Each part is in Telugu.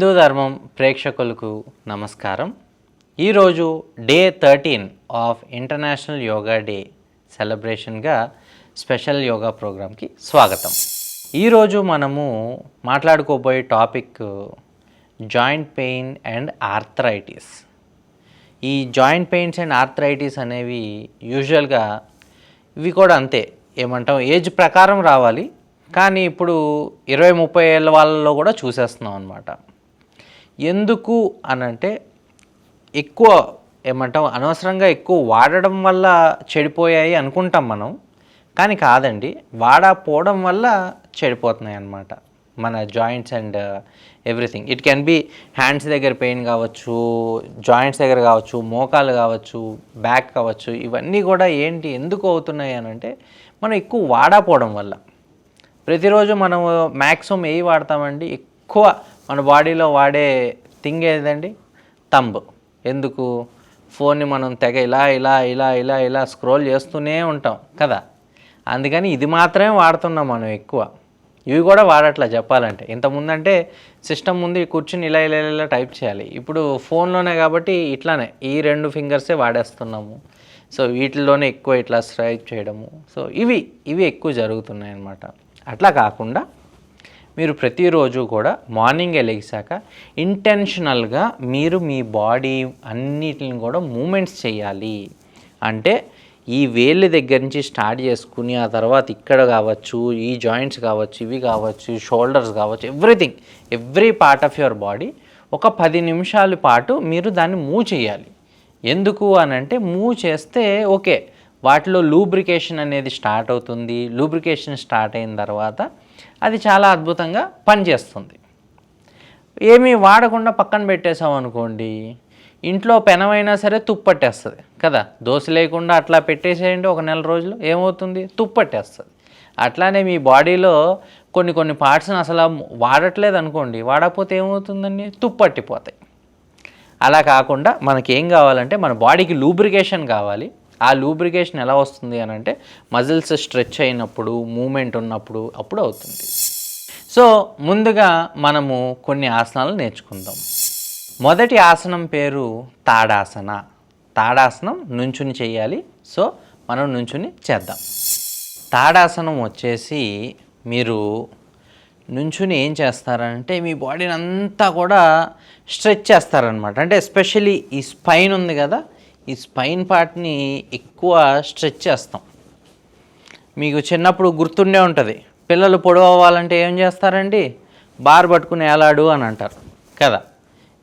హిందూ ధర్మం ప్రేక్షకులకు నమస్కారం. ఈరోజు day thirteen of international yoga day సెలబ్రేషన్గా special yoga ప్రోగ్రామ్కి స్వాగతం. ఈరోజు మనము మాట్లాడుకోబోయే topic joint pain and arthritis. ఈ జాయింట్ పెయిన్స్ అండ్ ఆర్థరైటిస్ అనేవి యూజువల్గా ఇవి కూడా అంతే. ఏమంటాం? ఏజ్ ప్రకారం రావాలి. కానీ ఇప్పుడు ఇరవై ముప్పై ఏళ్ళ వాళ్ళలో కూడా చూసేస్తున్నాం అనమాట ఎందుకు అనంటే ఎక్కువ ఏమంటాం అనవసరంగా ఎక్కువ వాడడం వల్ల చెడిపోయాయి అనుకుంటాం మనం. కానీ కాదండి వాడకపోవడం వల్ల చెడిపోతున్నాయి అన్నమాట మన joints and everything. It can be hands దగ్గర పెయిన్ కావచ్చు జాయింట్స్ దగ్గర కావచ్చు మోకాలు కావచ్చు బ్యాక్ కావచ్చు ఇవన్నీ కూడా ఏంటి ఎందుకు అవుతున్నాయి అని అంటే మనం ఎక్కువ వాడకపోవడం వల్ల. ప్రతిరోజు మనం మ్యాక్సిమం ఏవి వాడతామండి ఎక్కువ మన బాడీలో వాడే థింగ్ ఏదండి? తంబ్ ఎందుకు? ఫోన్ని మనం తెగ ఇలా ఇలా ఇలా ఇలా ఇలా స్క్రోల్ చేస్తూనే ఉంటాం కదా? అందుకని ఇది మాత్రమే వాడుతున్నాం మనం ఎక్కువ. ఇవి కూడా వాడట్లా చెప్పాలంటే. ఇంతకుముందంటే సిస్టమ్ ముందు కూర్చుని ఇలా ఇలా ఇలా టైప్ చేయాలి. ఇప్పుడు ఫోన్లోనే కాబట్టి ఇట్లానే ఈ రెండు ఫింగర్సే వాడేస్తున్నాము. సో వీటిల్లోనే ఎక్కువ ఇట్లా స్ట్రైప్ చేయడము. సో ఇవి ఇవి ఎక్కువ జరుగుతున్నాయి అన్నమాట అట్లా కాకుండా మీరు ప్రతిరోజు కూడా మార్నింగ్ లెగిసాక ఇంటెన్షనల్గా మీరు మీ బాడీ అన్నిటిని కూడా మూమెంట్స్ చేయాలి. అంటే ఈ వేళ్ళ దగ్గర నుంచి స్టార్ట్ చేసుకుని ఆ తర్వాత ఇక్కడ కావచ్చు ఈ జాయింట్స్ కావచ్చు ఇవి కావచ్చు షోల్డర్స్ కావచ్చు everything every part of your body ఒక పది నిమిషాల పాటు మీరు దాన్ని మూవ్ చేయాలి. ఎందుకు అని అంటే మూవ్ చేస్తే ఓకే వాటిలో లూబ్రికేషన్ అనేది స్టార్ట్ అవుతుంది. లూబ్రికేషన్ స్టార్ట్ అయిన తర్వాత అది చాలా అద్భుతంగా పనిచేస్తుంది. ఏమీ వాడకుండా పక్కన పెట్టేసాం అనుకోండి ఇంట్లో పెనమైనా సరే తుప్పట్టేస్తుంది కదా? దోశ లేకుండా అట్లా పెట్టేసేయండి ఒక నెల రోజులు ఏమవుతుంది? తుప్పట్టేస్తుంది. అట్లానే మీ బాడీలో కొన్ని కొన్ని పార్ట్స్ని అసలు వాడట్లేదు అనుకోండి వాడకపోతే ఏమవుతుందండి? తుప్పట్టిపోతాయి. అలా కాకుండా మనకి ఏం కావాలంటే మన బాడీకి లూబ్రికేషన్ కావాలి. ఆ లూబ్రికేషన్ ఎలా వస్తుంది అని అంటే మజిల్స్ స్ట్రెచ్ అయినప్పుడు మూమెంట్ ఉన్నప్పుడు అప్పుడు అవుతుంది. సో ముందుగా మనము కొన్ని ఆసనాలు నేర్చుకుందాం. మొదటి ఆసనం పేరు తాడాసన. తాడాసనం నుంచుని చేయాలి. సో మనం నుంచుని చేద్దాం. తాడాసనం వచ్చేసి మీరు నుంచుని ఏం చేస్తారంటే మీ బాడీని అంతా కూడా స్ట్రెచ్ చేస్తారనమాట అంటే ఎస్పెషలీ ఈ స్పైన్ ఉంది కదా ఈ స్పైన్ పార్ట్ని ఎక్కువ స్ట్రెచ్ చేస్తాం. మీకు చిన్నప్పుడు గుర్తుండే ఉంటుంది. పిల్లలు పొడవు అవ్వాలంటే ఏం చేస్తారండి? బార్ పట్టుకుని ఏలాడు అని అంటారు. కదా?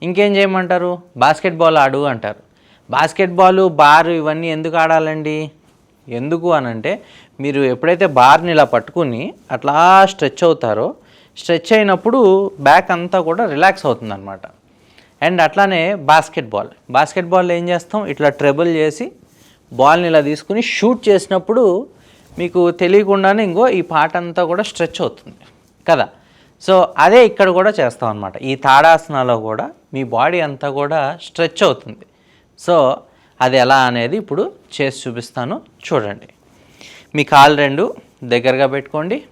ఇంకేం చేయమంటారు? బాస్కెట్బాల్ ఆడు అంటారు. బాస్కెట్బాల్ బార్ ఇవన్నీ ఎందుకు ఆడాలండి? ఎందుకు అని అంటే మీరు ఎప్పుడైతే బార్ని ఇలా పట్టుకుని అట్లా స్ట్రెచ్ అవుతారో స్ట్రెచ్ అయినప్పుడు బ్యాక్ అంతా కూడా రిలాక్స్ అవుతుందన్నమాట. అండ్ అట్లానే బాస్కెట్బాల్. బాస్కెట్బాల్ ఏం చేస్తాం? ఇట్లా ట్రెబుల్ చేసి బాల్ని ఇలా తీసుకుని షూట్ చేసినప్పుడు మీకు తెలియకుండానే ఇంకో ఈ పాట అంతా కూడా స్ట్రెచ్ అవుతుంది. కదా? సో అదే ఇక్కడ కూడా చేస్తాం అనమాట ఈ తాడాసనాలో కూడా మీ బాడీ అంతా కూడా స్ట్రెచ్ అవుతుంది. సో అది ఎలా అనేది ఇప్పుడు చేసి చూపిస్తాను. చూడండి. మీ కాలు రెండు దగ్గరగా పెట్టుకోండి.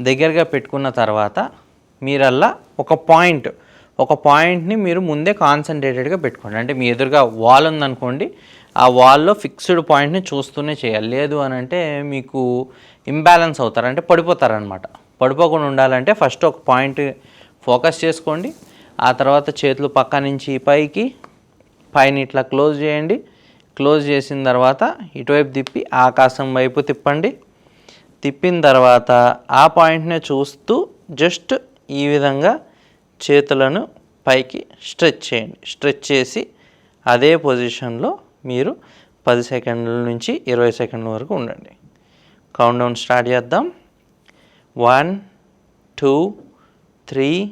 దగ్గరగా పెట్టుకున్న తర్వాత మీరల్లా ఒక పాయింట్ ఒక పాయింట్ని మీరు ముందే కాన్సన్ట్రేటెడ్గా పెట్టుకోండి. అంటే మీ ఎదురుగా వాల్ ఉందనుకోండి ఆ వాల్లో ఫిక్స్డ్ పాయింట్ని చూస్తూనే చేయాలి. లేదు అని అంటే మీకు ఇంబ్యాలెన్స్ అవుతారు. అంటే పడిపోతారనమాట పడిపోకుండా ఉండాలంటే ఫస్ట్ ఒక పాయింట్ ఫోకస్ చేసుకోండి. ఆ తర్వాత చేతులు పక్క నుంచి పైకి పైన ఇట్లా క్లోజ్ చేయండి. క్లోజ్ చేసిన తర్వాత ఇటువైపు తిప్పి ఆకాశం వైపు తిప్పండి. తిప్పిన తర్వాత ఆ పాయింట్నే చూస్తూ జస్ట్ ఈ విధంగా చేతులను పైకి స్ట్రెచ్ చేయండి. స్ట్రెచ్ చేసి అదే పొజిషన్లో మీరు పది సెకండ్ల నుంచి ఇరవై సెకండ్ల వరకు ఉండండి. కౌంట్ డౌన్ స్టార్ట్ చేద్దాం. One two three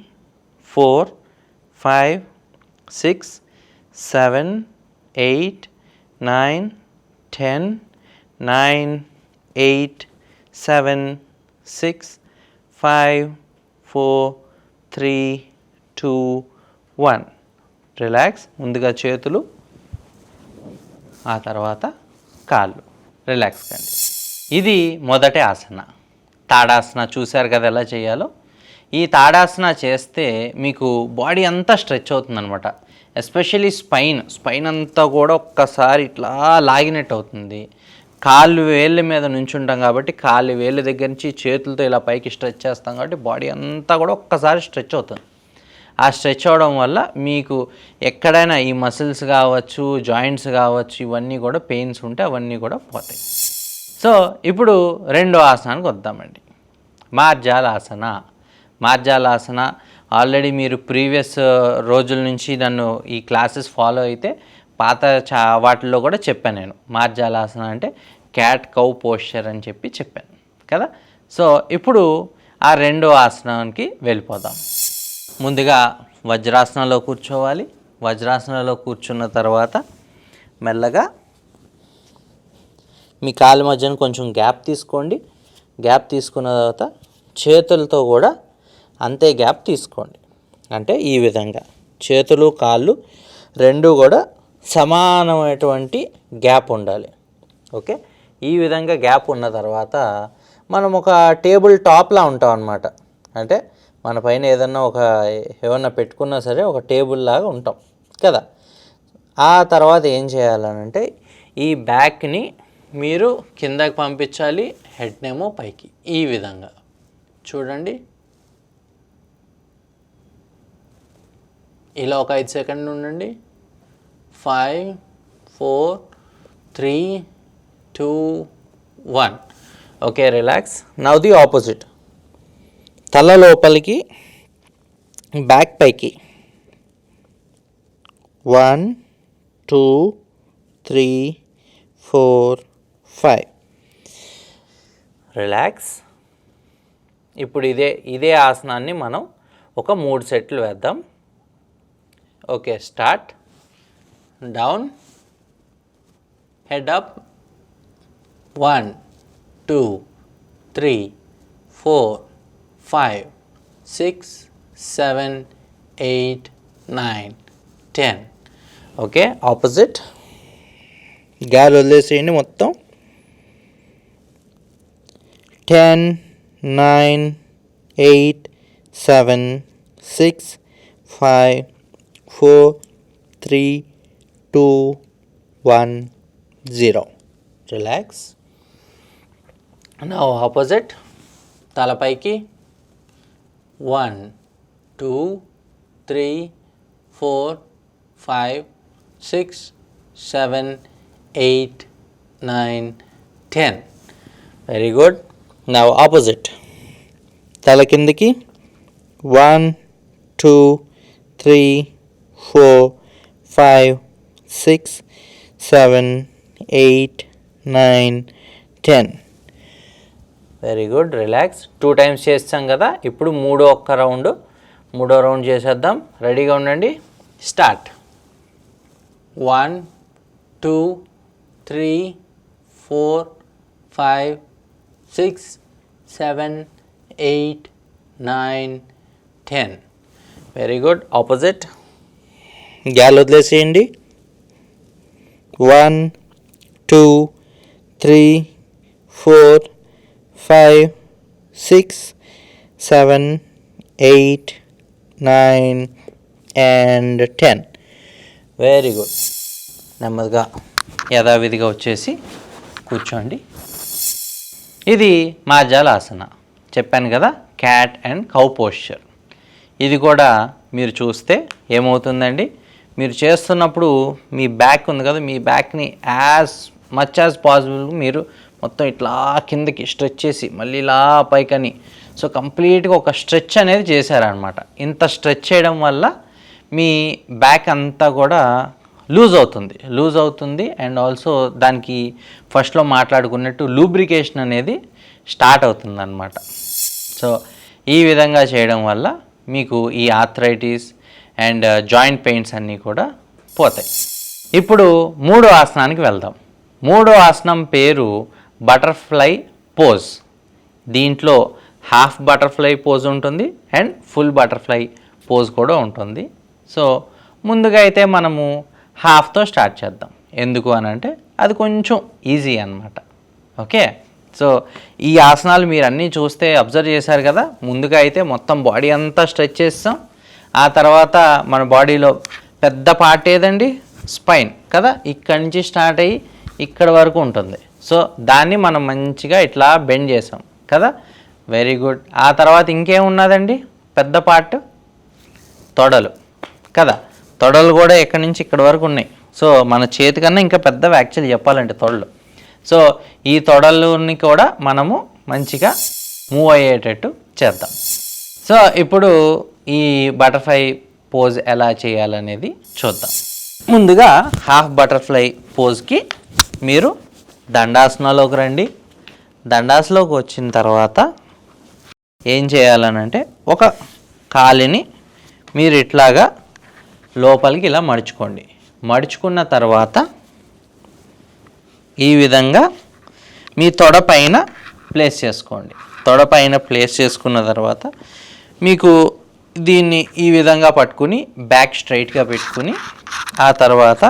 four five six seven eight nine ten nine eight seven six five four three two one relax ముందుగా చేతులు ఆ తర్వాత కాళ్ళు. రిలాక్స్ కండి. ఇది మొదటి ఆసన. తాడాసన చూశారు కదా ఎలా చేయాలో? ఈ తాడాసన చేస్తే మీకు బాడీ అంతా స్ట్రెచ్ అవుతుందనమాట ఎస్పెషల్లీ స్పైన్ స్పైన్ అంతా కూడా ఒక్కసారి ఇట్లా లాగినట్టు అవుతుంది. కాళ్ళు వేళ్ళ మీద నుంచుంటాం కాబట్టి కాళ్ళు వేళ్ళ దగ్గర నుంచి చేతులతో ఇలా పైకి స్ట్రెచ్ చేస్తాం కాబట్టి బాడీ అంతా కూడా ఒక్కసారి స్ట్రెచ్ అవుతుంది. ఆ స్ట్రెచ్ అవడం వల్ల మీకు ఎక్కడైనా ఈ మసిల్స్ కావచ్చు జాయింట్స్ కావచ్చు ఇవన్నీ కూడా పెయిన్స్ ఉంటే అవన్నీ కూడా పోతాయి. సో ఇప్పుడు రెండో ఆసనానికి వద్దామండి. మార్జాలాసన. మార్జాలాసన ఆల్రెడీ మీరు ప్రీవియస్ రోజుల నుంచి నన్ను ఈ క్లాసెస్ ఫాలో అయితే పాత చా వాటిల్లో కూడా చెప్పాను నేను. మార్జాలాసన అంటే క్యాట్ కౌ పోస్చర్ అని చెప్పి చెప్పాను కదా? సో ఇప్పుడు ఆ రెండో ఆసనానికి వెళ్ళిపోదాం. ముందుగా వజ్రాసనంలో కూర్చోవాలి. వజ్రాసనంలో కూర్చున్న తర్వాత మెల్లగా మీ కాలు మధ్యన కొంచెం గ్యాప్ తీసుకోండి. గ్యాప్ తీసుకున్న తర్వాత చేతులతో కూడా అంతే గ్యాప్ తీసుకోండి. అంటే ఈ విధంగా చేతులు కాళ్ళు రెండు కూడా సమానమైనటువంటి గ్యాప్ ఉండాలి. ఓకే? ఈ విధంగా గ్యాప్ ఉన్న తర్వాత మనం ఒక టేబుల్ టాప్లా ఉంటాం అనమాట అంటే మన పైన ఏదన్నా ఒక ఏమన్నా పెట్టుకున్నా సరే ఒక టేబుల్ లాగా ఉంటాం కదా? ఆ తర్వాత ఏం చేయాలనంటే ఈ బ్యాక్ని మీరు కిందకి పంపించాలి హెడ్నేమో పైకి. ఈ విధంగా. చూడండి. ఇలా ఒక ఐదు సెకండ్ ఉండండి. Five four three two one. Okay relax. Now the opposite. తల లోపలికి బ్యాక్ పైకి. One two three four five relax ఇప్పుడు ఇదే ఇదే ఆసనాన్ని మనం ఒక మూడు సెట్లు వేద్దాం. Okay start down head up one two three four five six seven eight nine ten okay opposite గాలి వదిలేసేయండి మొత్తం. Ten nine eight seven six five four three two one zero relax నా ఆపోజిట్ తలపైకి 1, 2, 3, 4, 5, 6, 7, 8, 9, 10. Very good. Now opposite. Talakindiki. 1, 2, 3, 4, 5, 6, 7, 8, 9, 10. Very good relax. Two times చేస్తాం కదా ఇప్పుడు మూడో ఒక్క రౌండ్. మూడో రౌండ్ చేసేద్దాం. రెడీగా ఉండండి. Start. One two three four five six seven eight nine ten. Very good. Opposite. Gall వదిలేసేయండి. One two three four five six seven eight nine and ten very good నెమ్మదిగా యథావిధిగా వచ్చేసి కూర్చోండి. ఇది మార్జాలాసన చెప్పాను కదా క్యాట్ అండ్ కౌ పోస్చర్ ఇది కూడా మీరు చూస్తే ఏమవుతుందండి? మీరు చేస్తున్నప్పుడు మీ బ్యాక్ ఉంది కదా మీ బ్యాక్ని యాజ్ మచ్ యాజ్ పాసిబుల్ మీరు మొత్తం ఇట్లా కిందకి స్ట్రెచ్ చేసి మళ్ళీ ఇలా పైకని. సో కంప్లీట్గా ఒక స్ట్రెచ్ అనేది చేశారనమాట ఇంత స్ట్రెచ్ చేయడం వల్ల మీ బ్యాక్ అంతా కూడా లూజ్ అవుతుంది. లూజ్ అవుతుంది అండ్ ఆల్సో దానికి ఫస్ట్లో మాట్లాడుకున్నట్టు లూబ్రికేషన్ అనేది స్టార్ట్ అవుతుంది అనమాట సో ఈ విధంగా చేయడం వల్ల మీకు ఈ ఆథరైటిస్ అండ్ జాయింట్ పెయిన్స్ అన్నీ కూడా పోతాయి. ఇప్పుడు మూడో ఆసనానికి వెళ్దాం. మూడో ఆసనం పేరు బటర్ఫ్లై పోజ్. దీంట్లో హాఫ్ బటర్ఫ్లై పోజ్ ఉంటుంది అండ్ ఫుల్ బటర్ఫ్లై పోజ్ కూడా ఉంటుంది. సో ముందుగా అయితే మనము హాఫ్తో స్టార్ట్ చేద్దాం. ఎందుకు అని అంటే అది కొంచెం ఈజీ అనమాట ఓకే? సో ఈ ఆసనాలు మీరు అన్నీ చూస్తే అబ్జర్వ్ చేశారు కదా? ముందుగా అయితే మొత్తం బాడీ అంతా స్ట్రెచ్ చేస్తాం. ఆ తర్వాత మన బాడీలో పెద్ద పార్ట్ ఏదండి? స్పైన్ కదా? ఇక్కడి నుంచి స్టార్ట్ అయ్యి ఇక్కడ వరకు ఉంటుంది. సో దాన్ని మనం మంచిగా ఇట్లా బెండ్ చేసాం కదా? వెరీ గుడ్ ఆ తర్వాత ఇంకేమున్నదండి పెద్ద పార్ట్? తొడలు కదా? తొడలు కూడా ఎక్కడి నుంచి ఇక్కడ వరకు ఉన్నాయి. సో మన చేతి కన్నా ఇంకా పెద్దవి యాక్చువల్లీ చెప్పాలంటే తొడలు. సో ఈ తొడలుని కూడా మనము మంచిగా మూవ్ అయ్యేటట్టు చేద్దాం. సో ఇప్పుడు ఈ బటర్ఫ్లై పోజ్ ఎలా చేయాలనేది చూద్దాం. ముందుగా హాఫ్ బటర్ఫ్లై పోజ్కి మీరు దండాసనలోకి రండి. దండాసలోకి వచ్చిన తర్వాత ఏం చేయాలనంటే ఒక కాలిని మీరు ఇట్లాగా లోపలికి ఇలా మడుచుకోండి. మడుచుకున్న తర్వాత ఈ విధంగా మీ తొడ పైన ప్లేస్ చేసుకోండి. తొడ పైన ప్లేస్ చేసుకున్న తర్వాత మీకు దీన్ని ఈ విధంగా పట్టుకుని బ్యాక్ స్ట్రైట్గా పెట్టుకుని ఆ తర్వాత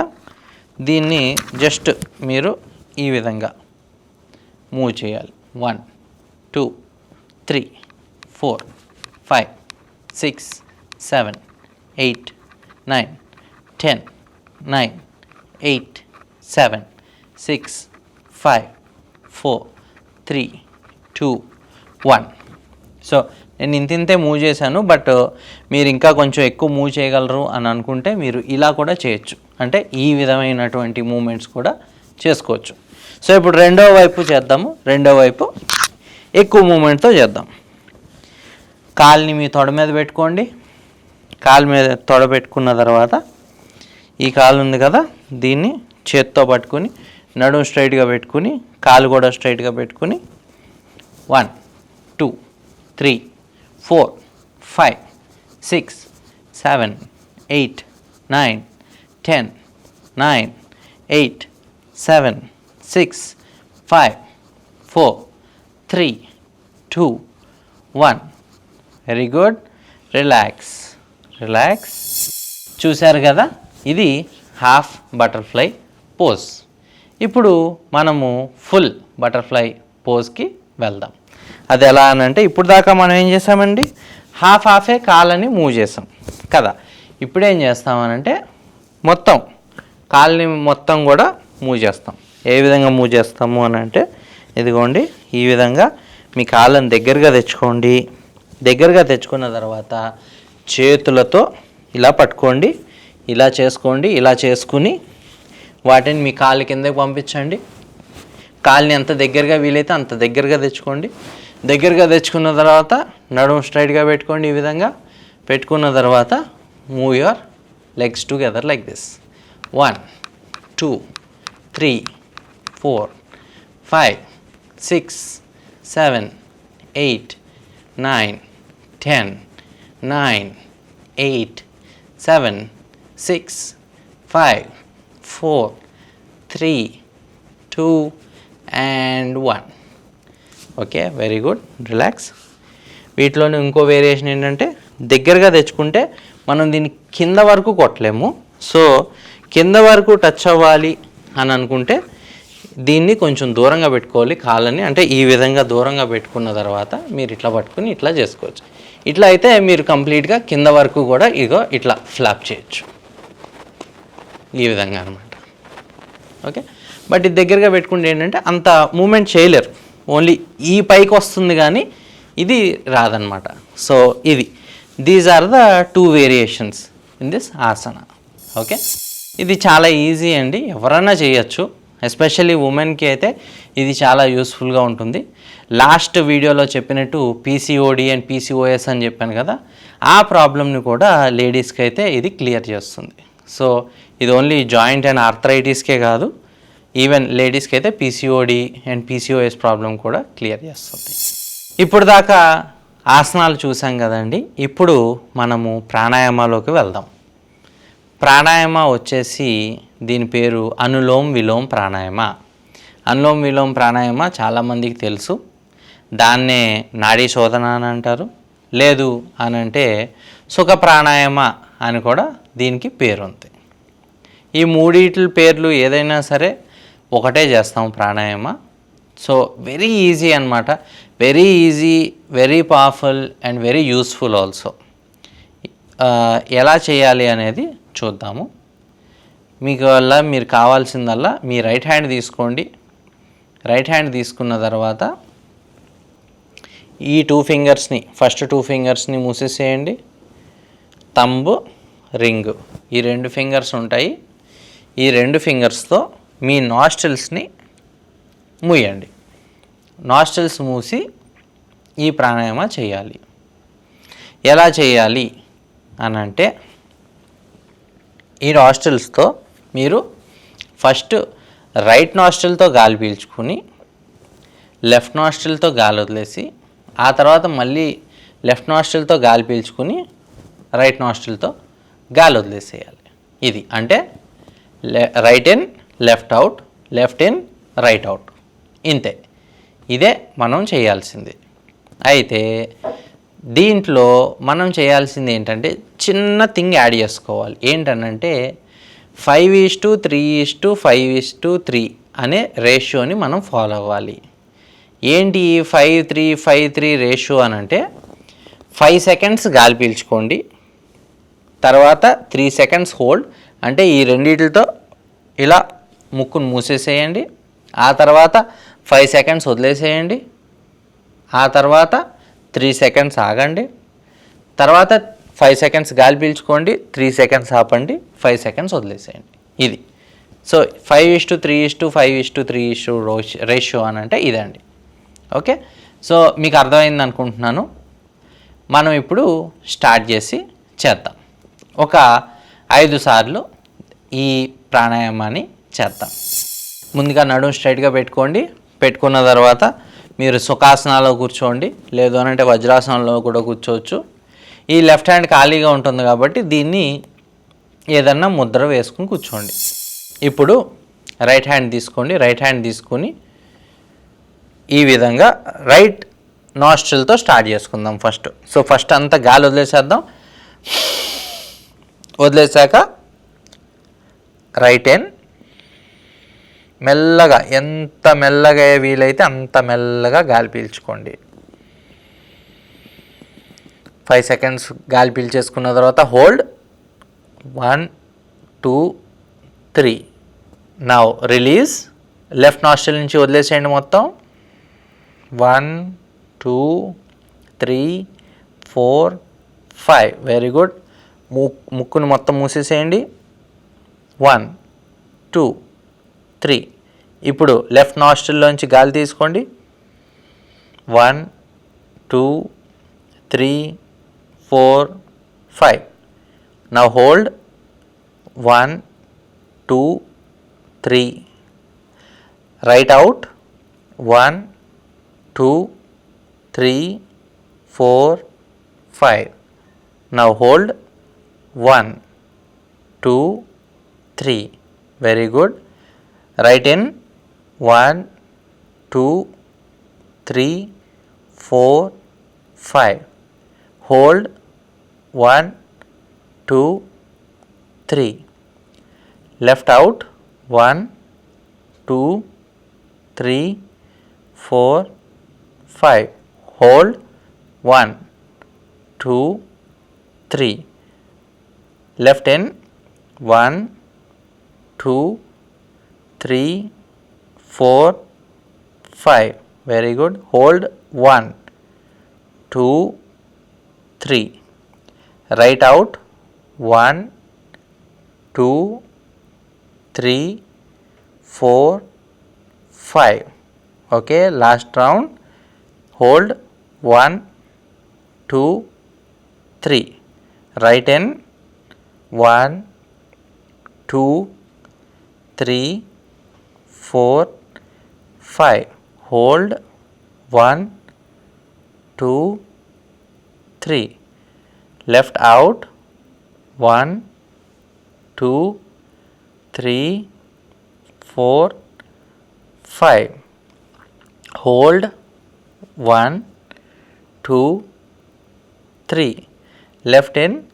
దీన్ని జస్ట్ మీరు ఈ విధంగా మూవ్ చేయాలి. One two three four five six seven eight nine ten nine eight seven six five four three two one so నేను ఇంత ఇంతే మూవ్ చేశాను బట్ uh, మీరు ఇంకా కొంచెం ఎక్కువ మూవ్ చేయగలరు అని అనుకుంటే మీరు ఇలా కూడా చేయొచ్చు. అంటే ఈ విధమైనటువంటి మూమెంట్స్ కూడా చేసుకోవచ్చు. సో ఇప్పుడు రెండో వైపు చేద్దాము. రెండో వైపు ఎక్కువ మూమెంట్తో చేద్దాం. కాల్ని మీ తొడ మీద పెట్టుకోండి. కాలు మీద తొడ పెట్టుకున్న తర్వాత ఈ కాలు ఉంది కదా దీన్ని చేత్తో పట్టుకుని నడుము స్ట్రైట్గా పెట్టుకుని కాలు కూడా స్ట్రైట్గా పెట్టుకుని one two three four five six seven eight nine ten nine eight seven six five four three two one. Very good relax relax చూశారు కదా? ఇది హాఫ్ బటర్ఫ్లై పోజ్. ఇప్పుడు మనము ఫుల్ బటర్ఫ్లై పోజ్కి వెళ్దాం. అది ఎలా అని అంటే ఇప్పుడు దాకా మనం ఏం చేసామండి? హాఫ్ హాఫే కాళ్ళని మూవ్ చేసాం కదా? ఇప్పుడు ఏం చేస్తామనంటే మొత్తం కాళ్ళని మొత్తం కూడా మూవ్ చేస్తాం. ఏ విధంగా మూవ్ చేస్తాము అని అంటే ఇదిగోండి ఈ విధంగా మీ కాళ్ళని దగ్గరగా తెచ్చుకోండి. దగ్గరగా తెచ్చుకున్న తర్వాత చేతులతో ఇలా పట్టుకోండి ఇలా చేసుకోండి ఇలా చేసుకుని వాటిని మీ కాళ్ళ కిందకి పంపించండి. కాళ్ళని ఎంత దగ్గరగా వీలైతే అంత దగ్గరగా తెచ్చుకోండి. దగ్గరగా తెచ్చుకున్న తర్వాత నడుము స్ట్రైట్గా పెట్టుకోండి ఈ విధంగా. పెట్టుకున్న తర్వాత move your legs together like this one two three four five six seven eight nine ten nine eight seven six five four three two and one. Okay very good. Relax. వీటిలోని ఇంకో వేరియేషన్ ఏంటంటే దగ్గరగా తెచ్చుకుంటే మనం దీన్ని కింద వరకు కొట్టలేము. సో కింద వరకు టచ్ అవ్వాలి అని అనుకుంటే దీన్ని కొంచెం దూరంగా పెట్టుకోవాలి కాళ్ళని. అంటే ఈ విధంగా దూరంగా పెట్టుకున్న తర్వాత మీరు ఇట్లా పట్టుకుని ఇట్లా చేసుకోవచ్చు. ఇట్లా అయితే మీరు కంప్లీట్గా కింద వరకు కూడా ఇగో ఇట్లా ఫ్లాప్ చేయొచ్చు. ఈ విధంగా అనమాట ఓకే? బట్ ఇది దగ్గరగా పెట్టుకుంటే ఏంటంటే అంత మూమెంట్ చేయలేరు. ఓన్లీ ఈ పైకి వస్తుంది కానీ ఇది రాదనమాట సో ఇది. These are the two variations in this asana okay? ఇది చాలా ఈజీ అండి. ఎవరైనా చేయొచ్చు. ఎస్పెషల్లీ ఉమెన్కి అయితే ఇది చాలా యూస్ఫుల్గా ఉంటుంది. లాస్ట్ వీడియోలో చెప్పినట్టు పీసీఓడి అండ్ పీసీఓఎస్ అని చెప్పాను కదా ఆ ప్రాబ్లమ్ని కూడా లేడీస్కి అయితే ఇది క్లియర్ చేస్తుంది. సో ఇది ఓన్లీ జాయింట్ అండ్ ఆర్థరైటిస్కే కాదు ఈవెన్ లేడీస్కి అయితే పీసీఓడి అండ్ పీసీఓఎస్ ప్రాబ్లం కూడా క్లియర్ చేస్తుంది. ఇప్పుడు దాకా ఆసనాలు చూసాం కదండి. ఇప్పుడు మనము ప్రాణాయామాలోకి వెళ్దాం. ప్రాణాయామ వచ్చేసి దీని పేరు అనులోమ్ విలోమ్ ప్రాణాయామ. అనులోమ్ విలోమ్ ప్రాణాయామ చాలామందికి తెలుసు. దాన్నే నాడీ శోధన అని అంటారు. లేదు అని అంటే సుఖ ప్రాణాయామ అని కూడా దీనికి పేరు ఉంది ఈ మూడిట్ల పేర్లు ఏదైనా సరే ఒకటే చేస్తాం ప్రాణాయామ. సో వెరీ ఈజీ అనమాట very easy very powerful and very useful also ఎలా చేయాలి అనేది చూద్దాము. మీకు వల్ల మీరు కావాల్సిందల్లా మీ రైట్ హ్యాండ్ తీసుకోండి. రైట్ హ్యాండ్ తీసుకున్న తర్వాత ఈ టూ ఫింగర్స్ని ఫస్ట్ టూ ఫింగర్స్ని మూసేసేయండి. తంబు రింగ్ ఈ రెండు ఫింగర్స్ ఉంటాయి. ఈ రెండు ఫింగర్స్తో మీ నాస్టిల్స్ని మూయండి. నాస్టిల్స్ మూసి ఈ ప్రాణాయామ చేయాలి. ఎలా చేయాలి అని అంటే ఈ నాస్టిల్స్తో మీరు ఫస్ట్ రైట్ నాస్టిల్తో గాలి పీల్చుకుని లెఫ్ట్ నాస్టిల్తో గాలి వదిలేసి ఆ తర్వాత మళ్ళీ లెఫ్ట్ నాస్టిల్తో గాలి పీల్చుకుని రైట్ నాస్టిల్తో గాలి వదిలేసేయాలి. ఇది అంటే right in left out left in right out. ఇంతే. ఇదే మనం చేయాల్సింది. అయితే దీంట్లో మనం చేయాల్సింది ఏంటంటే చిన్న థింగ్ యాడ్ చేసుకోవాలి. ఏంటనంటే five is to three is to five is to three అనే రేషియోని మనం ఫాలో అవ్వాలి. ఏంటి five three five three ratio అని అంటే ఫైవ్ సెకండ్స్ గాలి పీల్చుకోండి తర్వాత త్రీ సెకండ్స్ హోల్డ్ అంటే ఈ రెండింటితో ఇలా ముక్కును మూసేసేయండి ఆ తర్వాత ఫైవ్ సెకండ్స్ వదిలేసేయండి ఆ తర్వాత త్రీ సెకండ్స్ ఆగండి. తర్వాత ఫైవ్ సెకండ్స్ గాలి పీల్చుకోండి త్రీ సెకండ్స్ ఆపండి ఫైవ్ సెకండ్స్ వదిలేసేయండి. ఇది. So five is to three is to five is to three is to ratio అని అంటే ఇదండి. ఓకే? సో మీకు అర్థమైంది అనుకుంటున్నాను. మనం ఇప్పుడు స్టార్ట్ చేసి చేద్దాం. ఒక ఐదు సార్లు ఈ ప్రాణాయామాన్ని చేద్దాం. ముందుగా నడుము స్ట్రైట్గా పెట్టుకోండి. పెట్టుకున్న తర్వాత మీరు సుఖాసనాలో కూర్చోండి. లేదు అని అంటే వజ్రాసనంలో కూడా కూర్చోవచ్చు. ఈ లెఫ్ట్ హ్యాండ్ ఖాళీగా ఉంటుంది కాబట్టి దీన్ని ఏదన్నా ముద్ర వేసుకుని కూర్చోండి. ఇప్పుడు రైట్ హ్యాండ్ తీసుకోండి. రైట్ హ్యాండ్ తీసుకొని ఈ విధంగా రైట్ నాస్ట్రిల్తో స్టార్ట్ చేసుకుందాం ఫస్ట్. సో ఫస్ట్ అంతా గాలి వదిలేసేద్దాం. వదిలేసాక రైట్ హ్యాండ్ మెల్లగా ఎంత మెల్లగా వీలైతే అంత మెల్లగా గాలి పీల్చుకోండి. ఫైవ్ సెకండ్స్ గాలి పీల్చేసుకున్న తర్వాత hold one two three now release left nostril నుంచి వదిలేసేయండి మొత్తం. One two three four five very good ముక్కును మొత్తం మూసేసేయండి. వన్ టూ త్రీ ఇప్పుడు లెఫ్ట్ నాస్ట్రిల్లోంచి గాలి తీసుకోండి. One two three four five now hold one two three right out one two three four five now hold one two three very good write in 1, 2, 3, 4, 5. Hold 1, 2, 3. Left out 1, 2, 3, 4, 5. Hold 1, 2, 3. Left in 1, 2, 3. Three, four, five. 4, 5. Very good. Hold 1, 2, 3. Write out 1, 2, 3, 4, 5. Okay, last round. Hold 1, 2, 3. Write in 1, 2, 3, 4, 5. Hold 1, 2, 3. Left out 1, 2, 3, 4, 5. Hold 1, 2, 3. Left in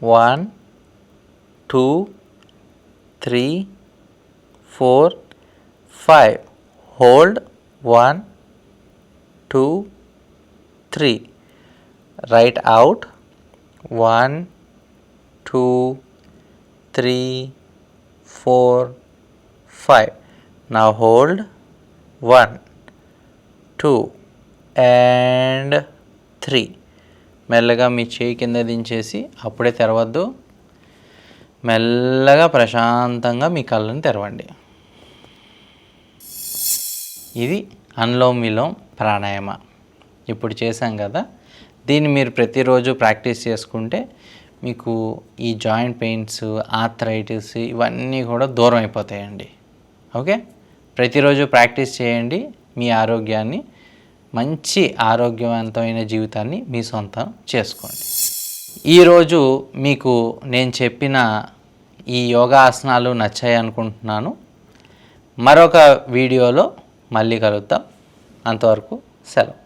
1, 2, 3, 4, five hold one two three right out one two three four five now hold one two and three మెల్లగా మీ చేయి కింద దించేసి అప్పుడే తెరవద్దు. మెల్లగా ప్రశాంతంగా మీ కళ్ళని తెరవండి. ఇది అనులోమ్ విలోమ్ ప్రాణాయామ. ఇప్పుడు చేశాం కదా దీన్ని మీరు ప్రతిరోజు ప్రాక్టీస్ చేసుకుంటే మీకు ఈ జాయింట్ పెయిన్స్ ఆర్థరైటిస్ ఇవన్నీ కూడా దూరం అయిపోతాయండి. ఓకే? ప్రతిరోజు ప్రాక్టీస్ చేయండి మీ ఆరోగ్యాన్ని మంచి ఆరోగ్యవంతమైన జీవితాన్ని మీ సొంతం చేసుకోండి. ఈరోజు మీకు నేను చెప్పిన ఈ యోగాసనాలు నచ్చాయి అనుకుంటున్నాను మరొక వీడియోలో మళ్ళీ కలుద్దాం. అంతవరకు సెలవు.